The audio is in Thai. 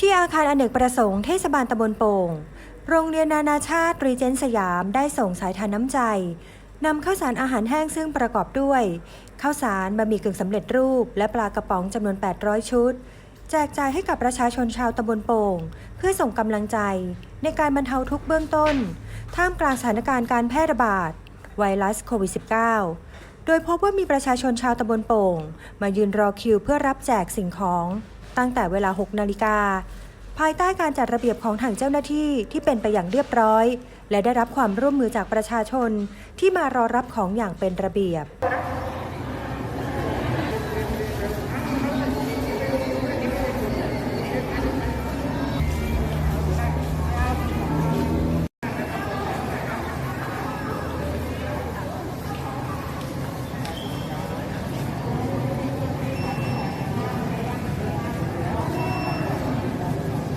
ที่อาคารอเนกประสงค์เทศบาลตำบลโป่ง โรงเรียนนานาชาติรีเจนสยามได้ส่งสายทานน้ำใจนำข้าวสารอาหารแห้งซึ่งประกอบด้วยข้าวสารบะหมี่กึ่งสำเร็จรูป และปลากระป๋องจำนวน 800 ชุด แจกจ่ายให้กับประชาชนชาวตำบลโป่ง เพื่อส่งกำลังใจ ในการบรรเทาทุกข์เบื้องต้น ท่ามกลางสถานการณ์การแพร่ระบาดไวรัสโควิด -19 โดยพบว่ามีประชาชนชาวตำบลโป่ง มายืนรอคิวเพื่อรับแจกสิ่งของ ตั้งแต่เวลา 6 นาฬิกา ภายใต้การจัดระเบียบของทางเจ้าหน้าที่ที่เป็นไปอย่างเรียบร้อย และได้รับความร่วมมือจากประชาชนที่มารอรับของอย่างเป็นระเบียบ